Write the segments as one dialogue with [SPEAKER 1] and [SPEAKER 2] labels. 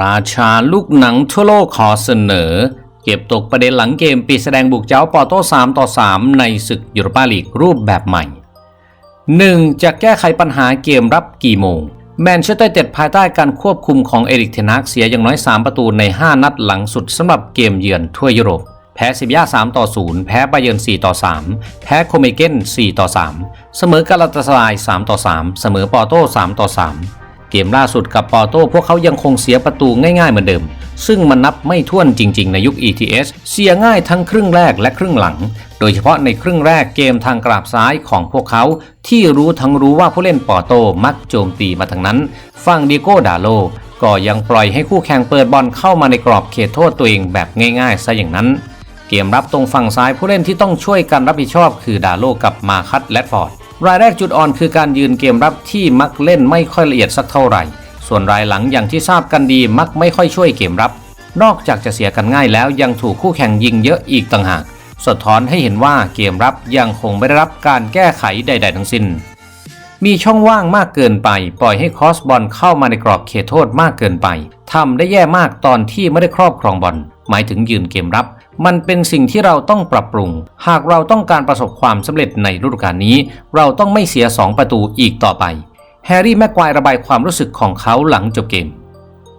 [SPEAKER 1] ราชาลูกหนังทั่วโลกขอเสนอ เก็บตกประเด็นหลังเกมปีแสดงบุกเจ้าปอโต้3ต่อ 3 ในศึกยูโรปาลีกรูปแบบใหม่ 1. จะแก้ไขปัญหาเกมรับกี่โมง แมนเชสเตอร์เต็ดภายใต้การควบคุมของเอริกเทนักเสียอย่างน้อย 3 ประตูใน 5 นัดหลังสุดสำหรับเกมเยือนทั่วยุโรป แพ้ซิบยา3ต่อ 0 แพ้บาเยิร์น4ต่อ 3 แพ้โคเมเกน4ต่อ 3 เสมอกาลาตาสลาย3ต่อ 3 เสมอปอโต้3ต่อ 3 เกมล่าสุดกับปอโต้พวกเขายังคงเสียประตูง่ายๆเหมือนเดิม ซึ่งมันนับไม่ถ้วนจริง ๆ ในยุค ETS เสียง่ายทั้งครึ่งแรกและครึ่งหลัง โดยเฉพาะในครึ่งแรกเกมทางกราบซ้ายของพวกเขา ที่รู้ทั้งรู้ว่าผู้เล่นปอโต้มักโจมตีมาทางนั้นฝั่งดิโก้ดาโลก็ยังปล่อยให้คู่แข่งเปิดบอลเข้ามาในกรอบเขตโทษตัวเองแบบง่ายๆซะอย่างนั้น เกมรับตรงฝั่งซ้ายผู้เล่นที่ต้องช่วยกันรับผิดชอบ คือดาโลกับมาคัตและฟอร์ด รายแรกจุดอ่อนคือการยืนเกมรับที่มักเล่นไม่ค่อยละเอียดสักเท่าไหร่ ส่วนรายหลังอย่างที่ทราบกันดีมักไม่ค่อยช่วยเกมรับ นอกจากจะเสียกันง่ายแล้วยังถูกคู่แข่งยิงเยอะอีกต่างหาก สะท้อนให้เห็นว่าเกมรับยังคงไม่ได้รับการแก้ไขใด ๆ ทั้งสิ้น มีช่องว่างมากเกินไป ปล่อยให้คอสบอลเข้ามาในกรอบเขตโทษมากเกินไปทำได้แย่มากตอนที่ไม่ได้ครอบครองบอลหมายถึงยืนเกมรับ มันเป็นสิ่งที่เราต้องปรับปรุง หากเราต้องการประสบความสำเร็จในฤดูกาลนี้ เราต้องไม่เสีย 2 ประตูอีกต่อไป แฮร์รี่แม็กควายระบายความรู้สึกของเขาหลังจบเกม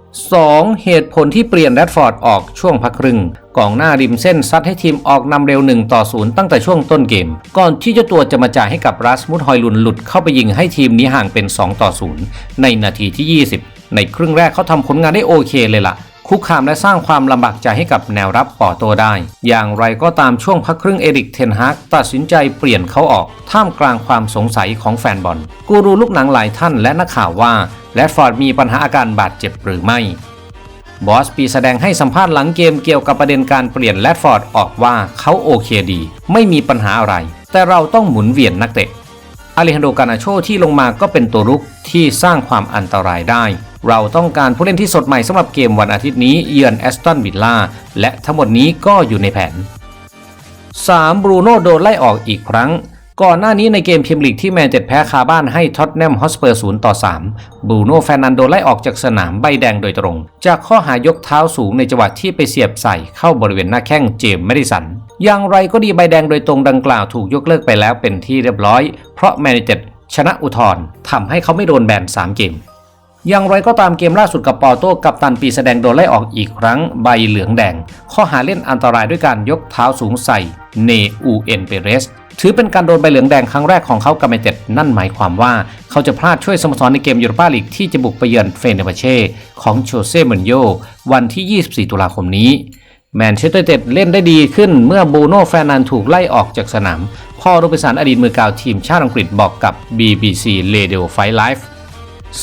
[SPEAKER 1] 2. เหตุผลที่เปลี่ยนแรดฟอร์ดออกช่วงพักครึ่งกองหน้าริมเส้นซัดให้ทีมออกนำเร็ว1ต่อ0ตั้งแต่ช่วงต้นเกม ก่อนที่เจ้าตัวจะมาจ่ายให้กับรัสมุดฮอยลุนหลุดเข้าไปยิงให้ทีมนี้ห่างเป็น2ต่อ0ในนาทีที่ 20 ในครึ่งแรกเขาทำผลงานได้โอเคเลยล่ะ คุกคามและสร้างความลำบากใจให้กับแนวรับปอโตได้ อย่างไรก็ตามช่วงพักครึ่งเอริกเทนฮากตัดสินใจเปลี่ยนเขาออก ท่ามกลางความสงสัยของแฟนบอล กูรูลูกหนังหลายท่านและนักข่าวว่า แรดฟอร์ดมีปัญหาอาการบาดเจ็บหรือไม่ บอสปีแสดงให้สัมภาษณ์หลังเกมเกี่ยวกับประเด็นการเปลี่ยนแรดฟอร์ดออกว่าเขาโอเคดี ไม่มีปัญหาอะไร แต่เราต้องหมุนเวียนนักเตะอาเลฮันโดกานาโชที่ลงมาก็เป็นตัวรุกที่สร้างความอันตรายได้ เราต้องการผู้เล่นที่สดใหม่สำหรับเกมวันอาทิตย์นี้เยือนแอสตันวิลล่าและทั้งหมดนี้ก็อยู่ในแผน 3. บรูโน่โดนไล่ออกอีกครั้ง ก่อนหน้านี้ในเกมพรีเมียร์ลีกที่แมนเจ็ดแพ้คาบ้านให้ท็อตแนมฮอสเปอร์0ต่อ 3 บรูโน่แฟนันโดไล่ออกจากสนามใบแดงโดยตรง จากข้อหายกเท้าสูงในจังหวะที่ไปเสียบใส่เข้าบริเวณหน้าแข้งเจมส์แมดิสัน อย่างไรก็ดีใบแดงโดยตรงดังกล่าวถูกยกเลิกไปแล้วเป็นที่เรียบร้อย เพราะแมนเจ็ดชนะอุทธรณ์ทำให้เขาไม่โดนแบน3เกม อย่างไรก็ตามเกมล่าสุดกับปอโต้กับตันปีแสดงโดนไล่ออกอีกครั้งใบเหลืองแดง ข้อหาเล่นอันตรายด้วยการยกเท้าสูงใส่เนอูเอ็นเปเรสถือเป็นการโดนใบเหลืองแดงครั้งแรกของเขากับเมเต็ดนั่นหมายความว่าเขาจะพลาดช่วยสโมสรในเกมยูโรปาลีกที่จะบุกไปเยือนเฟเนบาเช่ของโชเซ่เมนโยวันที่ 24 ตุลาคมนี้แมนเชสเตอร์เต็ดเล่นได้ดีขึ้นเมื่อบูโน่แฟร์นันถูกไล่ออกจากสนาม พ่อรูปสารอดีตมือกาวทีมชาติอังกฤษบอกกับ BBC Radio Fight Live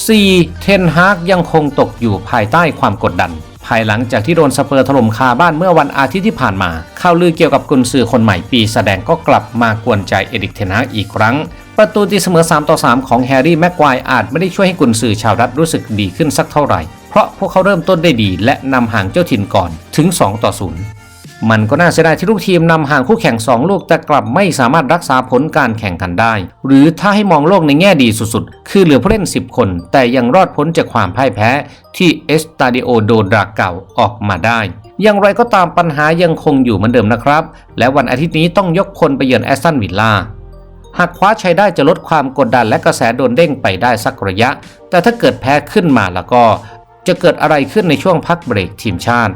[SPEAKER 1] 4. เทนฮากยังคงตกอยู่ภายใต้ความกดดัน ภายหลังจากที่โดนสเปอร์ถล่มคาบ้านเมื่อวันอาทิตย์ที่ผ่านมาข่าวลือเกี่ยวกับกุนซือคนใหม่ปีแสดงก็กลับมากวนใจเอริกเทนฮากอีกครั้ง ประตูตีเสมอ 3 ต่อ 3 ของแฮร์รี่แม็กควายอาจไม่ได้ช่วยให้กุนซือชาวรัฐรู้สึกดีขึ้นสักเท่าไหร่ เพราะพวกเขาเริ่มต้นได้ดีและนำห่างเจ้าถิ่นก่อนถึง 2 ต่อ 0 มันก็น่าเสียดายที่ลูกทีมนำห่างคู่แข่ง 2 ลูกแต่กลับไม่สามารถรักษาผลการแข่งขันได้ หรือถ้าให้มองโลกในแง่ดีสุดๆ คือเหลือผู้เล่น 10 คน แต่ยังรอดพ้นจากความพ่ายแพ้ที่เอสตาดิโอโดดราเก่าออกมาได้อย่างไรก็ตามปัญหายังคงอยู่เหมือนเดิมนะครับ และวันอาทิตย์นี้ต้องยกคนไปเยือนแอสตันวิลล่าหากคว้าชัยได้จะลดความกดดันและกระแสโดนเด้งไปได้สักระยะ แต่ถ้าเกิดแพ้ขึ้นมาแล้วก็ จะเกิดอะไรขึ้นในช่วงพักเบรกทีมชาติ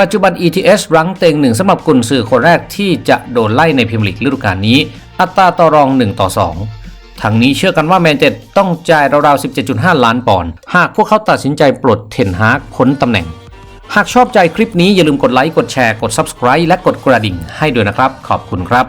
[SPEAKER 1] ปัจจุบัน ETS รั้งเต็งหนึ่งสำหรับกุนซือคนแรกที่จะโดนไล่ในพิมลิกฤดูกาลนี้ อัตราต่อรอง 1 ต่อ 2 ทั้งนี้เชื่อกันว่าแมนเชสเตอร์ต้องจ่ายราวๆ 17.5 ล้านปอนด์หากพวกเขาตัดสินใจปลดเทนฮากพ้นตำแหน่ง หากชอบใจคลิปนี้อย่าลืมกดไลค์กดแชร์กด Subscribe และกดกระดิ่งให้ด้วยนะครับ ขอบคุณครับ